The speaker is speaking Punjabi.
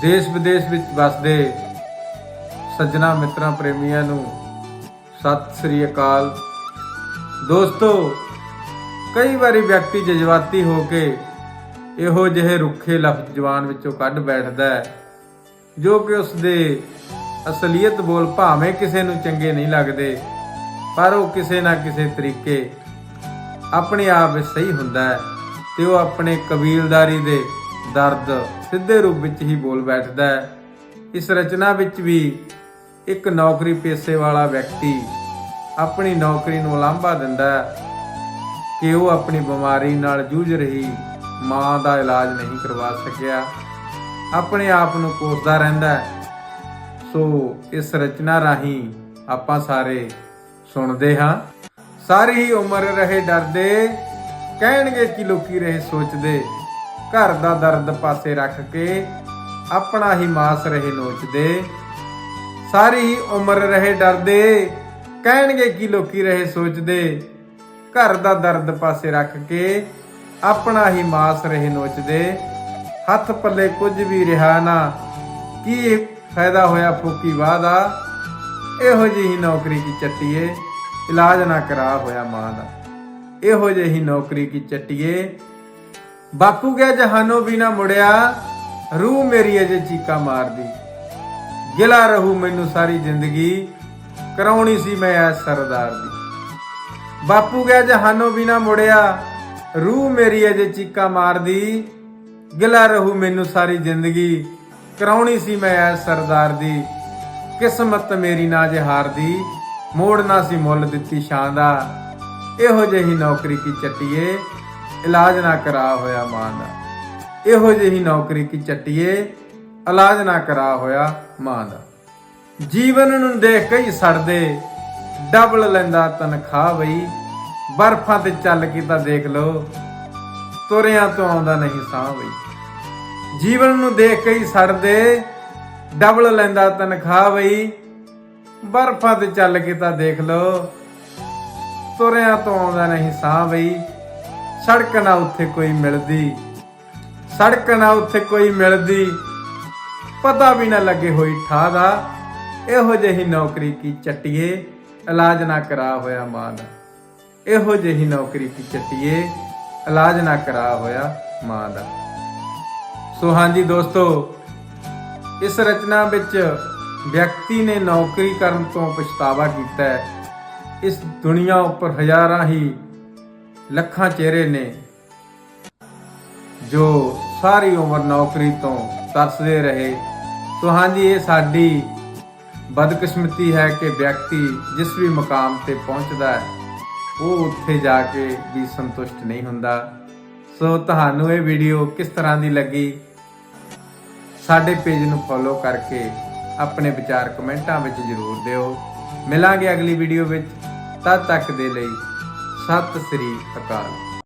ਦੇਸ਼ ਵਿਦੇਸ਼ ਵਿੱਚ ਵਸਦੇ ਸੱਜਣਾ ਮਿੱਤਰਾਂ ਪ੍ਰੇਮੀਆਂ ਨੂੰ ਸਤਿ ਸ੍ਰੀ ਅਕਾਲ। ਦੋਸਤੋ, ਕਈ ਵਾਰੀ ਵਿਅਕਤੀ ਜਜ਼ਬਾਤੀ ਹੋ ਕੇ ਇਹੋ ਜਿਹੇ ਰੁੱਖੇ ਲਫ਼ਜ਼ ਜ਼ੁਬਾਨ ਵਿੱਚੋਂ ਕੱਢ ਬੈਠਦਾ ਹੈ, ਜੋ ਕਿ ਉਸ ਦੇ ਅਸਲੀਅਤ ਬੋਲ ਭਾਵੇਂ ਕਿਸੇ ਨੂੰ ਚੰਗੇ ਨਹੀਂ ਲੱਗਦੇ, ਪਰ ਉਹ ਕਿਸੇ ਨਾ ਕਿਸੇ ਤਰੀਕੇ ਆਪਣੇ ਆਪ ਵਿੱਚ ਸਹੀ ਹੁੰਦਾ ਹੈ ਤੇ ਉਹ ਆਪਣੇ ਕਬੀਲਦਾਰੀ ਦੇ ਦਰਦ ਸਿੱਧੇ ਰੂਪ ਵਿੱਚ ਹੀ ਬੋਲ ਬੈਠਦਾ ਹੈ। ਇਸ ਰਚਨਾ ਵਿੱਚ ਵੀ ਇੱਕ ਨੌਕਰੀ ਪੇਸ਼ੇ ਵਾਲਾ ਵਿਅਕਤੀ ਆਪਣੀ ਨੌਕਰੀ ਨੂੰ ਲਾਂਭਾ ਦਿੰਦਾ ਹੈ ਕਿ ਉਹ ਆਪਣੀ ਬਿਮਾਰੀ ਨਾਲ ਜੂਝ ਰਹੀ ਮਾਂ ਦਾ ਇਲਾਜ ਨਹੀਂ ਕਰਵਾ ਸਕਿਆ। ਆਪਣੇ ਆਪ ਨੂੰ ਕੋਸਦਾ ਰਹਿੰਦਾ ਹੈ। ਸੋ ਇਸ ਰਚਨਾ ਰਾਹੀਂ ਆਪਾਂ ਸਾਰੇ ਸੁਣਦੇ ਹਾਂ। ਸਾਰੀ ਹੀ ਉਮਰ ਰਹੇ ਡਰਦੇ, ਕਹਿਣਗੇ ਕਿ ਲੋਕੀ ਰਹੇ ਸੋਚਦੇ। ਘਰ ਦਾ ਦਰਦ ਪਾਸੇ ਰੱਖ ਕੇ ਆਪਣਾ ਹੀ ਮਾਸ ਰਹੇ ਨੋਚਦੇ। ਸਾਰੀ ਹੀ ਉਮਰ ਰਹੇ ਡਰਦੇ, ਕਹਿਣਗੇ ਕੀ ਲੋਕੀ ਰਹੇ ਸੋਚਦੇ। ਘਰ ਦਾ ਦਰਦ ਪਾਸੇ ਰੱਖ ਕੇ ਆਪਣਾ ਹੀ ਮਾਸ ਰਹੇ ਨੋਚਦੇ। ਹੱਥ ਪੱਲੇ ਕੁਝ ਵੀ ਰਿਹਾ ਨਾ, ਕੀ ਫਾਇਦਾ ਹੋਇਆ ਫੋਕੀ ਵਾਦਾ ਇਹੋ ਜਿਹੀ ਨੌਕਰੀ ਕੀ ਚੱਟੀਏ, ਇਲਾਜ ਨਾ ਕਰਾ ਹੋਇਆ ਮਾਂ ਦਾ। ਇਹੋ ਜਿਹੀ ਨੌਕਰੀ ਕੀ ਚੱਟੀਏ ਬਾਪੂ ਗਿਆ ਜਹਾਨੋਂ ਵੀ ਨਾ ਮੁੜਿਆ ਰੂਹ ਮੇਰੀ ਅਜੇ ਚੀਕਾ ਮਾਰਦੀ। ਗਿਲਾ ਰਹੂ ਮੈਨੂੰ ਸਾਰੀ ਜ਼ਿੰਦਗੀ, ਕਰਾਉਣੀ ਸੀ ਮੈਂ ਐ ਸਰਦਾਰ ਦੀ। ਬਾਪੂ ਗਿਆ ਜਹਾਨੋਂ ਵੀ ਨਾ ਮੁੜਿਆ ਰੂਹ ਮੇਰੀ ਅਜੇ ਚੀਕਾ ਮਾਰਦੀ, ਗਿਲਾ ਰਹੂ ਮੈਨੂੰ ਸਾਰੀ ਜ਼ਿੰਦਗੀ, ਕਰਾਉਣੀ ਸੀ ਮੈਂ ਐ ਸਰਦਾਰ ਦੀ। ਕਿਸਮਤ ਮੇਰੀ ਨਾ ਜੇ ਹਾਰਦੀ ਮੋੜਨਾ ਸੀ ਮੁੱਲ ਦਿੱਤੀ ਸ਼ਾਂ ਦਾ। ਇਹੋ ਜਿਹੀ ਨੌਕਰੀ ਕੀ ਚੱਟੀਏ ਇਲਾਜ ਨਾ ਕਰਾ ਹੋਇਆ ਮਾਂ ਦਾ। ਇਹੋ ਜਿਹੀ ਨੌਕਰੀ ਕੀ ਚੱਟੀਏ? ਇਲਾਜ ਨਾ ਕਰਾ ਹੋਇਆ ਮਾਂ ਦਾ। ਜੀਵਨ ਨੂੰ ਦੇਖ ਕੇ ਸੜਦੇ, ਡਬਲ ਲੈਂਦਾ ਤਨਖਾਹ ਬਈ। ਬਰਫਾਂ ਤੇ ਚੱਲ ਕੇ ਤਾਂ ਦੇਖ ਲੋ ਤੁਰਿਆਂ ਤੋਂ ਆਉਂਦਾ ਨਹੀਂ ਸਾਹ ਬਈ। ਜੀਵਨ ਨੂੰ ਦੇਖ ਕੇ ਹੀ ਸੜਦੇ, ਡਬਲ ਲੈਂਦਾ ਤਨਖਾਹ ਬਈ। ਬਰਫਾਂ ਤੇ ਚੱਲ ਕੇ ਤਾਂ ਦੇਖ ਲੋ ਤੁਰਿਆਂ ਤੋਂ ਆਉਂਦਾ ਨਹੀਂ ਸਾਹ ਬਈ। ਸੜਕ ਨਾ ਉੱਥੇ ਕੋਈ ਮਿਲਦੀ। ਸੜਕ ਨਾ ਉੱਥੇ ਕੋਈ ਮਿਲਦੀ। ਪਤਾ ਵੀ ਨਾ ਲੱਗੇ ਹੋਈ ਠਾਹ ਦਾ। ਇਹੋ ਜਿਹੀ ਨੌਕਰੀ ਕੀ ਚੱਟੀਏ? ਇਲਾਜ ਨਾ ਕਰਾ ਹੋਇਆ ਮਾਂ ਇਹੋ ਜਿਹੀ ਨੌਕਰੀ ਕੀ ਚੱਟੀਏ? ਇਲਾਜ ਨਾ ਕਰਾ ਹੋਇਆ ਮਾਂ ਦਾ ਸੋ ਹਾਂਜੀ ਦੋਸਤੋ, ਇਸ ਰਚਨਾ ਵਿੱਚ ਵਿਅਕਤੀ ਨੇ ਨੌਕਰੀ ਕਰਨ ਤੋਂ ਪਛਤਾਵਾ ਕੀਤਾ ਹੈ। ਇਸ ਦੁਨੀਆ ਉੱਪਰ ਹਜ਼ਾਰਾਂ ਹੀ ਲੱਖਾਂ ਚਿਹਰੇ ਨੇ ਜੋ ਸਾਰੀ ਉਮਰ ਨੌਕਰੀ ਤੋਂ ਤਰਸਦੇ ਰਹੇ। ਸੋ ਹਾਂਜੀ ਇਹ ਸਾਡੀ ਬਦਕਿਸਮਤੀ ਹੈ ਕਿ ਵਿਅਕਤੀ ਜਿਸ ਵੀ ਮਕਾਮ ਤੇ ਪਹੁੰਚਦਾ ਹੈ, ਉਹ ਉੱਥੇ ਜਾ ਕੇ ਵੀ ਸੰਤੁਸ਼ਟ ਨਹੀਂ ਹੁੰਦਾ। ਸੋ ਤੁਹਾਨੂੰ ਇਹ ਵੀਡੀਓ ਕਿਸ ਤਰ੍ਹਾਂ ਦੀ ਲੱਗੀ? ਸਾਡੇ ਪੇਜ ਨੂੰ ਫੋਲੋ ਕਰਕੇ ਆਪਣੇ ਵਿਚਾਰ ਕਮੈਂਟਾਂ ਵਿੱਚ ਜ਼ਰੂਰ ਦਿਓ। ਮਿਲਾਂਗੇ ਅਗਲੀ ਵੀਡੀਓ ਵਿੱਚ। ਤਦ ਤੱਕ ਦੇ ਲਈ ਸਤਿ ਸ੍ਰੀ ਅਕਾਲ